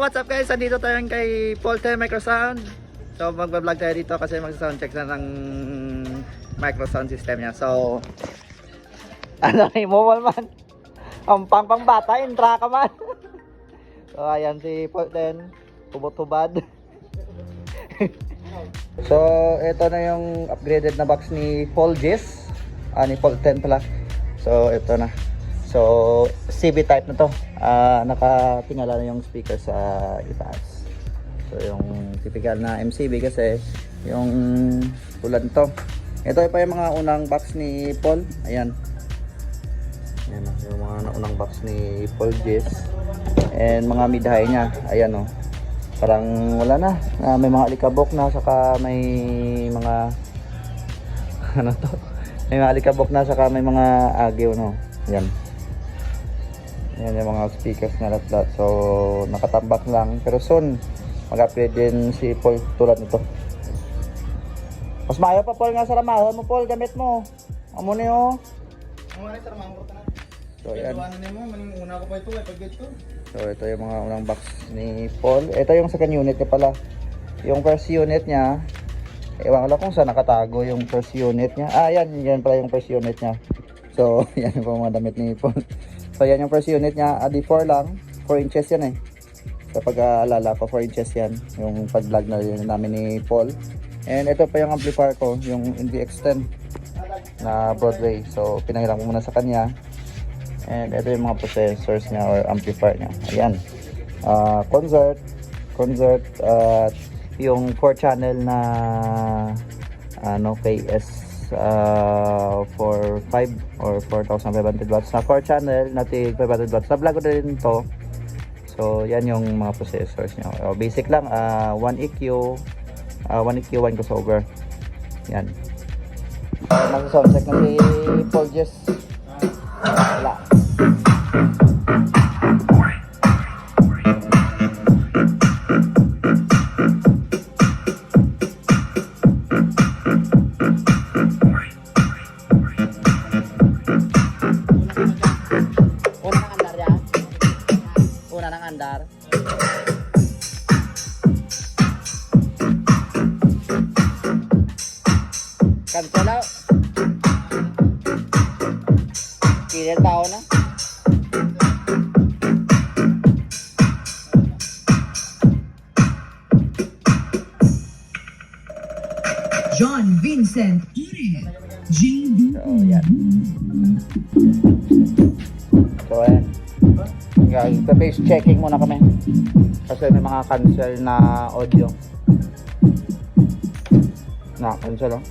What's up guys? Andito tayo kay Polte Microsound. So magbablog tayo dito kasi mag-sound check na ng microsound system niya. So ano ni mo man? Ang pang pang bata, intra ka man. so ayan si Polten, tubot-tubad. so ito na yung upgraded na box ni Paul Jess. Ah, ni 10 pala. So ito na. So CB type na to. Ah, nakatingala na yung speaker sa itaas. So yung typical na MCB kasi yung tulad nito. Ito pa yung mga unang box ni Paul. Ayan. Ayan yung mga unang box ni Paul Jess. And mga mid-high niya. Ayan o. Parang wala na. Ah, may mga alikabok na saka may mga ano to? May mga alikabok na saka may mga agyo no. Ayan. Yan yung mga speakers na lahat So, nakatambak lang. Pero soon, mag-upgrade din si Paul tulad nito. Mas maayo pa Paul nga sa ramahon mo Paul, gamit mo. Amo ni oh. Ang mga sir, mga na. So, yan. Ano na mo, maning una ko pa ito, ay pag ito. So, ito yung mga unang box ni Paul. Ito yung second unit niya pala. Yung first unit niya, ewan ko lang kung saan nakatago yung first unit niya. Ah, yan, yan pala yung first unit niya. So, yan yung mga damit ni Paul. So, yan yung first unit niya. Ah, di 4 lang. 4 inches yan eh. Sa pag-aalala ko, 4 inches yan. Yung pag-vlog na namin ni Paul. And ito pa yung amplifier ko, yung NVX10 na Broadway. So, pinahiram ko muna sa kanya. And ito yung mga processors niya or amplifier niya. Ayan. Ah, concert. Concert. at yung 4 channel na ano KS uh, for 5 or 4,500 watts na 4 channel na tig 500 watts. Na vlog rin to. So, yan yung mga processors niya. Uh, basic lang, uh, 1 EQ, uh, 1 EQ, 1 crossover. Yan. Mag-sound check na si Paul Jess. Una ng andar? Cancel out. Killer tao na. John Vincent Ure. JB. So, yan. So, ayan. Guys, the base checking muna kami. Kasi may mga cancel na audio. Na, cancel oh.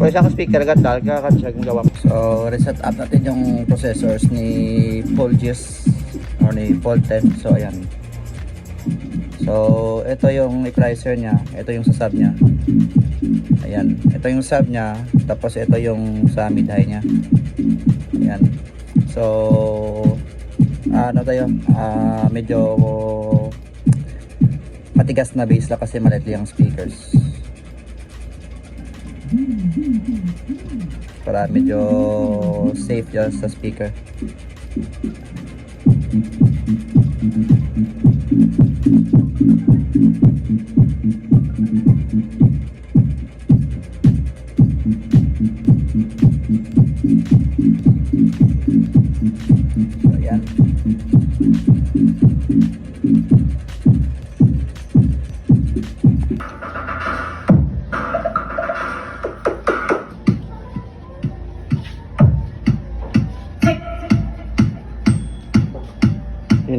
Pwede sa speaker ganda, kaka-check ng gawa. So, reset up natin yung processors ni Paul Gis or ni 10. So, ayan. So, ito yung equalizer niya. Ito yung sa sub niya. Ayan. Ito yung sub niya. Tapos, ito yung sa mid-high niya. Ayan. So, ano tayo? Ah, medyo matigas na bass lang kasi maliit lang speakers. Para medyo safe dyan sa speaker. So,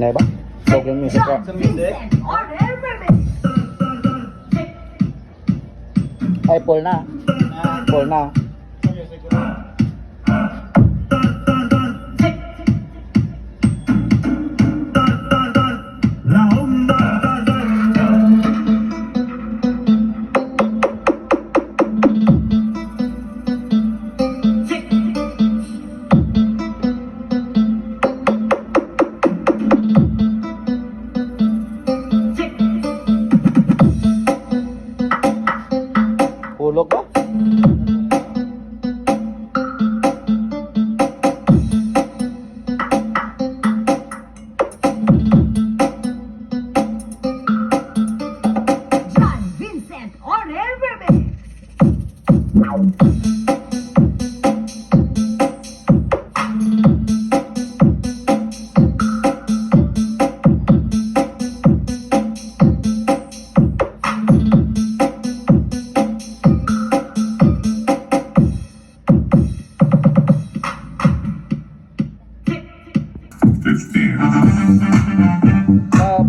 na ba? Broken music ka. Sa music. Ay, Paul na. Paul na.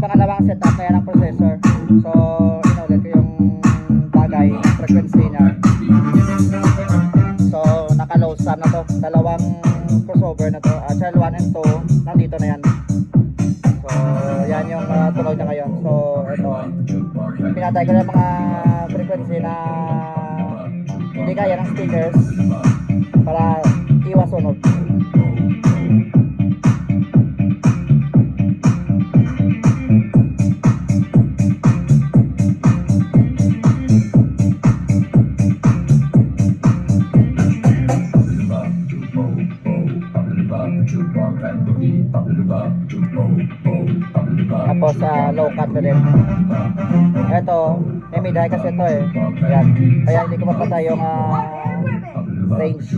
Pangalawang setup na yan ang processor. So, inulit ko yung bagay, frequency niya. Sum na to. Dalawang crossover na to. Uh, channel 1 and 2, nandito na yan. So, yan yung uh, tunog na ngayon. So, ito. Pinatay ko na mga frequency na hindi kaya ng speakers para iwas sunog. Sa low cut na din. Ito, may mid high kasi ito eh. Yan. Kaya hindi ko mapatay yung ah, range.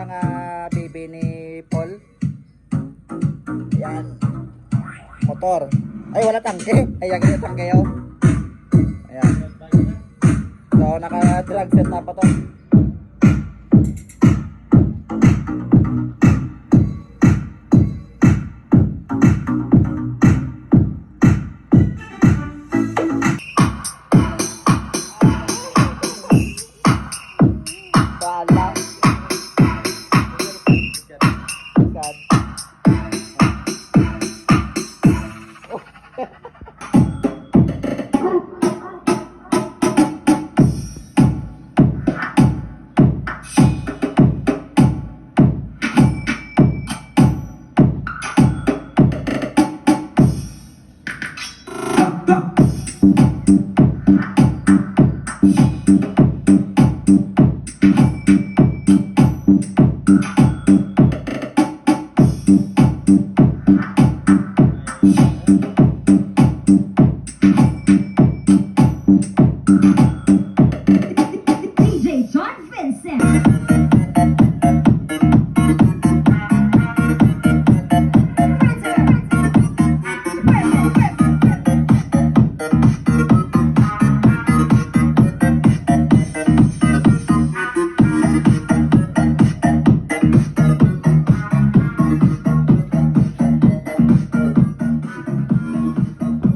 Isang ah, baby ni Paul. Yan. Motor. Ay, wala tangke. Ay, yan yung tangke yun. Ayan. So, naka-drag set na pa to. nada.